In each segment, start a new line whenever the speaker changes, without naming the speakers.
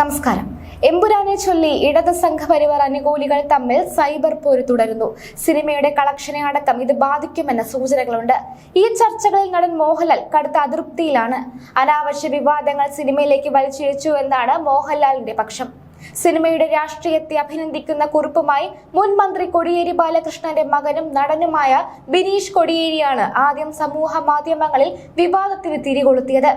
നമസ്കാരം. എമ്പുരാനെ ചൊല്ലി ഇടത് സംഘപരിവാർ അനുകൂലികൾ തമ്മിൽ സൈബർ പോര് തുടരുന്നു. സിനിമയുടെ കളക്ഷനെ അടക്കം ഇത് ബാധിക്കുമെന്ന സൂചനകളുണ്ട്. ഈ ചർച്ചകളിൽ നടൻ മോഹൻലാൽ കടുത്ത അതൃപ്തിയിലാണ്. അനാവശ്യ വിവാദങ്ങൾ സിനിമയിലേക്ക് വലിച്ചിഴച്ചു എന്നാണ് മോഹൻലാലിന്റെ പക്ഷം. സിനിമയുടെ രാഷ്ട്രീയത്തെ അഭിനന്ദിക്കുന്ന കുറിപ്പുമായി മുൻ മന്ത്രി കൊടിയേരി ബാലകൃഷ്ണന്റെ മകനും നടനുമായ ബിനീഷ് കൊടിയേരിയാണ് ആദ്യം സമൂഹ മാധ്യമങ്ങളിൽ വിവാദത്തിന് തിരികൊളുത്തിയത്.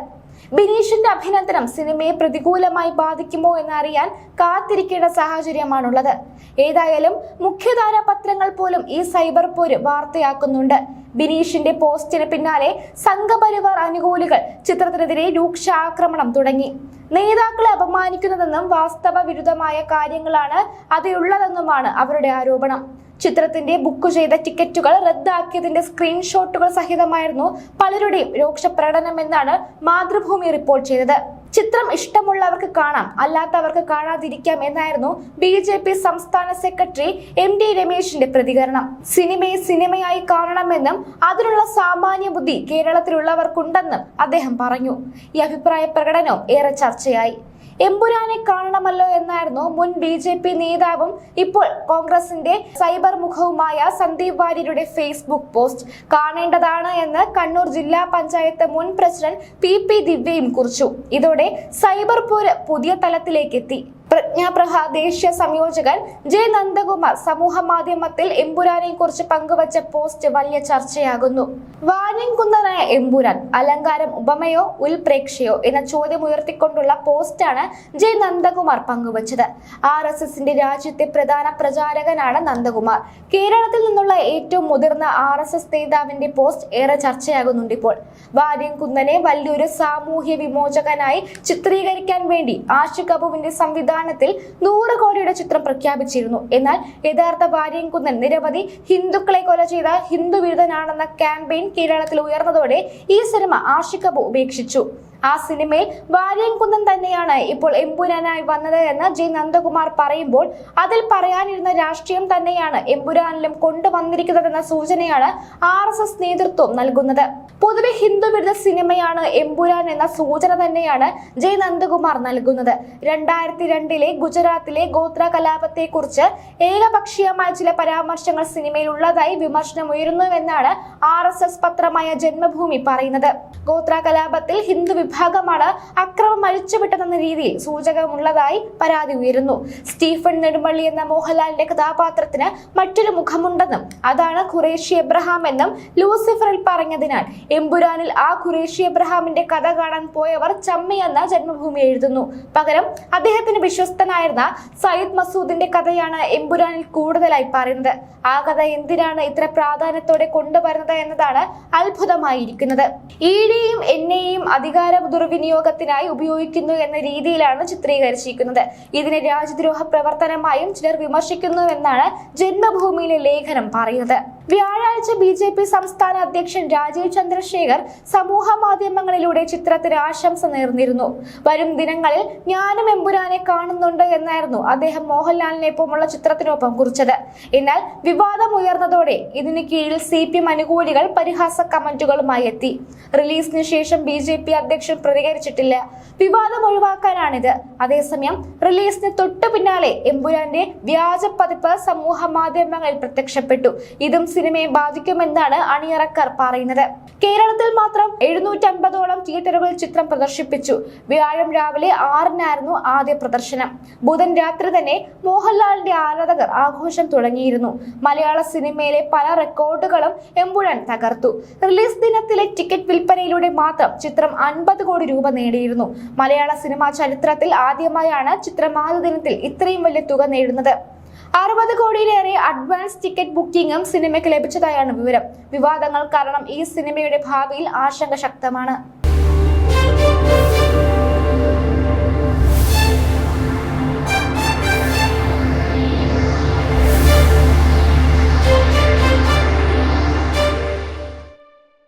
ബിനീഷിന്റെ അഭിനന്ദനം സിനിമയെ പ്രതികൂലമായി ബാധിക്കുമോ എന്നറിയാൻ കാത്തിരിക്കേണ്ട സാഹചര്യമാണുള്ളത്. ഏതായാലും മുഖ്യധാരാ പത്രങ്ങൾ പോലും ഈ സൈബർ പോര് വാർത്തയാക്കുന്നുണ്ട്. ബിനീഷിന്റെ പോസ്റ്റിന് പിന്നാലെ സംഘപരിവാർ അനുകൂലികൾ ചിത്രത്തിനെതിരെ രൂക്ഷ ആക്രമണം തുടങ്ങി. നേതാക്കളെ അപമാനിക്കുന്നതെന്നും വാസ്തവ വിരുദ്ധമായ കാര്യങ്ങളാണ് അതിലുള്ളതെന്നുമാണ് അവരുടെ ആരോപണം. ചിത്രത്തിന്റെ ബുക്ക് ചെയ്ത ടിക്കറ്റുകൾ റദ്ദാക്കിയതിന്റെ സ്ക്രീൻഷോട്ടുകൾ സഹിതമായിരുന്നു പലരുടെയും രോക്ഷ പ്രകടനമെന്നാണ് മാതൃഭൂമി റിപ്പോർട്ട് ചെയ്തത്. ചിത്രം ഇഷ്ടമുള്ളവർക്ക് കാണാം അല്ലാത്തവർക്ക് കാണാതിരിക്കാം എന്നായിരുന്നു ബി ജെ പി സംസ്ഥാന സെക്രട്ടറി എം ഡി രമേശിന്റെ പ്രതികരണം. സിനിമയെ സിനിമയായി കാണണമെന്നും അതിനുള്ള സാമാന്യ ബുദ്ധി കേരളത്തിലുള്ളവർക്കുണ്ടെന്നും അദ്ദേഹം പറഞ്ഞു. ഈ അഭിപ്രായ പ്രകടനവും ഏറെ ചർച്ചയായി. എമ്പുരാനെ കാണണമല്ലോ എന്നായിരുന്നു മുൻ ബി ജെ പി നേതാവും ഇപ്പോൾ കോൺഗ്രസിന്റെ സൈബർ മുഖവുമായ സന്ദീപ് വാര്യരുടെ ഫേസ്ബുക്ക് പോസ്റ്റ്. കാണേണ്ടതാണ് എന്ന് കണ്ണൂർ ജില്ലാ പഞ്ചായത്ത് മുൻ പ്രസിഡന്റ് പി പി ദിവ്യയും കുറിച്ചു. ഇതോടെ സൈബർ പോര് പുതിയ തലത്തിലേക്ക് എത്തി പ്രജ്ഞാപ്രഹ ദേശീയ സംയോജകൻ ജെ നന്ദകുമാർ സമൂഹ മാധ്യമത്തിൽ എമ്പുരാനെ കുറിച്ച് പങ്കുവച്ച പോസ്റ്റ് വലിയ ചർച്ചയാകുന്നു. വാനിൻകുന്നനായ എമ്പുരാൻ അലങ്കാരം ഉപമയോ ഉൽപ്രേക്ഷയോ എന്ന ചോദ്യം ഉയർത്തിക്കൊണ്ടുള്ള പോസ്റ്റാണ് ജെ നന്ദകുമാർ പങ്കുവച്ചത്. ആർ എസ് എസിന്റെ രാജ്യത്തെ പ്രധാന പ്രചാരകനാണ് നന്ദകുമാർ. കേരളത്തിൽ നിന്നുള്ള ഏറ്റവും മുതിർന്ന ആർ എസ് എസ് നേതാവിന്റെ പോസ്റ്റ് ഏറെ ചർച്ചയാകുന്നുണ്ട് ഇപ്പോൾ. വാനിൻകുന്നനെ വലിയൊരു സാമൂഹ്യ വിമോചകനായി ചിത്രീകരിക്കാൻ വേണ്ടി ആഷിഖ് അബുവിന്റെ സംവിധാനത്തിൽ നൂറ് കോടിയുടെ ചിത്രം പ്രഖ്യാപിച്ചിരുന്നു. എന്നാൽ യഥാർത്ഥ വാര്യംകുന്നൻ നിരവധി ഹിന്ദുക്കളെ കൊല ചെയ്ത ഹിന്ദു വിരുദ്ധനാണെന്ന ക്യാമ്പയിൻ കേരളത്തിൽ ഉയർന്നതോടെ ഈ സിനിമ ആഷിക്കബു ഉപേക്ഷിച്ചു. ആ സിനിമയിൽ വാര്യംകുന്നം തന്നെയാണ് ഇപ്പോൾ എമ്പുരാനായി വന്നത് എന്ന് ജെ നന്ദകുമാർ പറയുമ്പോൾ അതിൽ പറയാനിരുന്ന രാഷ്ട്രീയം തന്നെയാണ് എമ്പുരാനിലും കൊണ്ടുവന്നിരിക്കുന്നതെന്ന സൂചനയാണ് ആർ എസ് എസ് നേതൃത്വം നൽകുന്നത്. പൊതുവെ ഹിന്ദു വിരുദ്ധ സിനിമയാണ് എമ്പുരാൻ എന്ന സൂചന തന്നെയാണ് ജെ നന്ദകുമാർ നൽകുന്നത്. രണ്ടായിരത്തി രണ്ടിലെ ഗുജറാത്തിലെ ഗോത്ര കലാപത്തെ കുറിച്ച് ഏകപക്ഷീയമായ ചില പരാമർശങ്ങൾ സിനിമയിൽ ഉള്ളതായി വിമർശനം ഉയരുന്നുവെന്നാണ് ആർ എസ് എസ് പത്രമായ ജന്മഭൂമി പറയുന്നത്. ഗോത്ര കലാപത്തിൽ ഹിന്ദു വിഭാഗമാണ് അക്രമം അഴിച്ചുവിട്ടതെന്ന രീതിയിൽ സൂചകമുള്ളതായി പരാതി ഉയരുന്നു. സ്റ്റീഫൻ നെടുമള്ളി എന്ന മോഹൻലാലിന്റെ കഥാപാത്രത്തിന് മറ്റൊരു മുഖമുണ്ടെന്നും അതാണ് ഖുറേഷി എബ്രഹാം എന്നും ലൂസിഫറിൽ പറഞ്ഞതിനാൽ എമ്പുരാനിൽ ആ ഖുറേഷി എബ്രഹാമിന്റെ കഥ കാണാൻ പോയവർ ചമ്മയെന്ന ജന്മഭൂമി എഴുതുന്നു. പകരം അദ്ദേഹത്തിന് വിശ്വസ്തനായിരുന്ന സയ്യിദ് മസൂദിന്റെ കഥയാണ് എമ്പുരാനിൽ കൂടുതലായി പറയുന്നത്. ആ കഥ എന്തിനാണ് ഇത്ര പ്രാധാന്യത്തോടെ കൊണ്ടുവരുന്നത് എന്നതാണ് അത്ഭുതമായിരിക്കുന്നത്. ഇഡിയും എന്നെയും അധികാര ദുർവിനിയോഗത്തിനായി ഉപയോഗിക്കുന്നു എന്ന രീതിയിലാണ് ചിത്രീകരിച്ചിരിക്കുന്നത്. ഇതിനെ രാജ്യദ്രോഹ പ്രവർത്തനമായും ചിലർ വിമർശിക്കുന്നുവെന്നാണ് ജന്മഭൂമിയിലെ ലേഖനം പറയുന്നത്. വ്യാഴാഴ്ച ബി ജെ പി സംസ്ഥാന അധ്യക്ഷൻ രാജീവ് ചന്ദ്രശേഖർ സമൂഹ മാധ്യമങ്ങളിലൂടെ ചിത്രത്തിന് ആശംസ നേർന്നിരുന്നു. വരും ദിനങ്ങളിൽ ഞാനും എമ്പുരാനെ കാണുന്നുണ്ട് എന്നായിരുന്നു അദ്ദേഹം മോഹൻലാലിനെപ്പമുള്ള ചിത്രത്തിനൊപ്പം കുറിച്ചത്. എന്നാൽ വിവാദം ഉയർന്നതോടെ ഇതിന് കീഴിൽ സി പി എം അനുകൂലികൾ പരിഹാസ കമന്റുകളുമായി എത്തി. റിലീസിന് ശേഷം ബി ജെ പി അധ്യക്ഷൻ പ്രതികരിച്ചിട്ടില്ല. വിവാദം ഒഴിവാക്കാനാണിത്. അതേസമയം റിലീസിന് തൊട്ടു പിന്നാലെ എമ്പുരാന്റെ വ്യാജ പതിപ്പ് സമൂഹ മാധ്യമങ്ങളിൽ പ്രത്യക്ഷപ്പെട്ടു. ഇതും സിനിമയെ ബാധിക്കുമെന്നാണ് അണിയറക്കാർ പറയുന്നത്. കേരളത്തിൽ മാത്രം എഴുന്നൂറ്റമ്പതോളം തിയേറ്ററുകളിൽ ചിത്രം പ്രദർശിപ്പിച്ചു. വ്യാഴം രാവിലെ ആറിനായിരുന്നു ആദ്യ പ്രദർശനം. ബുധൻ രാത്രി തന്നെ മോഹൻലാലിന്റെ ആരാധകർ ആഘോഷം തുടങ്ങിയിരുന്നു. മലയാള സിനിമയിലെ പല റെക്കോർഡുകളും എമ്പുഴൻ തകർത്തു. റിലീസ് ദിനത്തിലെ ടിക്കറ്റ് വിൽപ്പനയിലൂടെ മാത്രം ചിത്രം അൻപത് കോടി രൂപ നേടിയിരുന്നു. മലയാള സിനിമാ ചരിത്രത്തിൽ ആദ്യമായാണ് ചിത്രം ആദ്യ ദിനത്തിൽ ഇത്രയും വലിയ തുക നേടുന്നത്. അറുപത് കോടിയിലേറെ അഡ്വാൻസ് ടിക്കറ്റ് ബുക്കിംഗും സിനിമയ്ക്ക് ലഭിച്ചതായാണ് വിവരം. വിവാദങ്ങൾ കാരണം ഈ സിനിമയുടെ ഭാവിയിൽ ആശങ്ക ശക്തമാണ്.